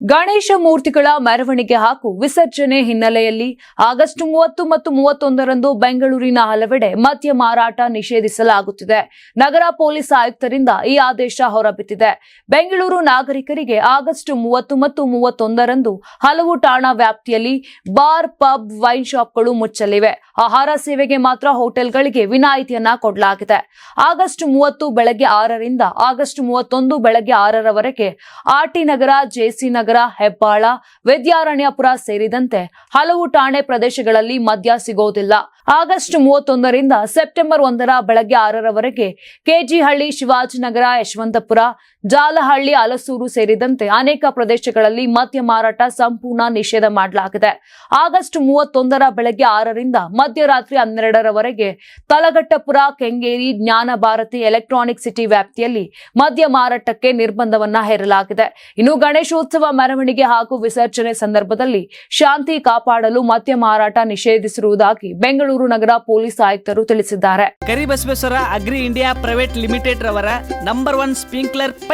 ಗಣೇಶ ಮೂರ್ತಿಗಳ ಮೆರವಣಿಗೆ ಹಾಗೂ ವಿಸರ್ಜನೆ ಹಿನ್ನೆಲೆಯಲ್ಲಿ ಆಗಸ್ಟ್ ಮೂವತ್ತು ಮತ್ತು ಮೂವತ್ತೊಂದರಂದು ಬೆಂಗಳೂರಿನ ಹಲವೆಡೆ ಮದ್ಯ ಮಾರಾಟ ನಿಷೇಧಿಸಲಾಗುತ್ತಿದೆ. ನಗರ ಪೊಲೀಸ್ ಆಯುಕ್ತರಿಂದ ಈ ಆದೇಶ ಹೊರಬಿದ್ದಿದೆ. ಬೆಂಗಳೂರು ನಾಗರಿಕರಿಗೆ ಆಗಸ್ಟ್ ಮೂವತ್ತು ಮತ್ತು ಮೂವತ್ತೊಂದರಂದು ಹಲವು ಠಾಣಾ ವ್ಯಾಪ್ತಿಯಲ್ಲಿ ಬಾರ್, ಪಬ್, ವೈನ್ ಶಾಪ್ಗಳು ಮುಚ್ಚಲಿವೆ. ಆಹಾರ ಸೇವೆಗೆ ಮಾತ್ರ ಹೋಟೆಲ್ಗಳಿಗೆ ವಿನಾಯಿತಿಯನ್ನ ಕೊಡಲಾಗಿದೆ. ಆಗಸ್ಟ್ ಮೂವತ್ತು ಬೆಳಗ್ಗೆ ಆರರಿಂದ ಆಗಸ್ಟ್ ಮೂವತ್ತೊಂದು ಬೆಳಗ್ಗೆ ಆರರವರೆಗೆ ಆರ್ಟಿ ನಗರ ಜೆಸಿ ನಗರ ಹೆಬ್ಬಾಳ, ವಿದ್ಯಾರಣ್ಯಪುರ ಸೇರಿದಂತೆ ಹಲವು ಠಾಣೆ ಪ್ರದೇಶಗಳಲ್ಲಿ ಮದ್ಯ ಸಿಗೋದಿಲ್ಲ. ಆಗಸ್ಟ್ ಮೂವತ್ತೊಂದರಿಂದ ಸೆಪ್ಟೆಂಬರ್ ಒಂದರ ಬೆಳಗ್ಗೆ ಆರರವರೆಗೆ ಕೆಜಿಹಳ್ಳಿ ಶಿವಾಜಿನಗರ, ಯಶವಂತಪುರ ಜಾಲಹಳ್ಳಿ, ಅಲಸೂರು ಸೇರಿದಂತೆ ಅನೇಕ ಪ್ರದೇಶಗಳಲ್ಲಿ ಮದ್ಯ ಮಾರಾಟ ಸಂಪೂರ್ಣ ನಿಷೇಧ ಮಾಡಲಾಗಿದೆ. ಆಗಸ್ಟ್ ಮೂವತ್ತೊಂದರ ಬೆಳಗ್ಗೆ ಆರರಿಂದ ಮಧ್ಯರಾತ್ರಿ ಹನ್ನೆರಡರವರೆಗೆ ತಲಘಟ್ಟಪುರ, ಕೆಂಗೇರಿ ಜ್ಞಾನ ಭಾರತಿ ಎಲೆಕ್ಟ್ರಾನಿಕ್ ಸಿಟಿ ವ್ಯಾಪ್ತಿಯಲ್ಲಿ ಮದ್ಯ ಮಾರಾಟಕ್ಕೆ ನಿರ್ಬಂಧವನ್ನ ಹೇರಲಾಗಿದೆ. ಇನ್ನು ಗಣೇಶೋತ್ಸವ ಮೆರವಣಿಗೆ ಹಾಗೂ ವಿಸರ್ಜನೆ ಸಂದರ್ಭದಲ್ಲಿ ಶಾಂತಿ ಕಾಪಾಡಲು ಮದ್ಯ ಮಾರಾಟ ನಿಷೇಧಿಸಿರುವುದಾಗಿ ಬೆಂಗಳೂರು ನಗರ ಪೊಲೀಸ್ ಆಯುಕ್ತರು ತಿಳಿಸಿದ್ದಾರೆ. Karibasaveshwara agri India private limited ರವರ ನಂಬರ್ ಒನ್ ಸ್ಪ್ರಿಂಕ್ಲರ್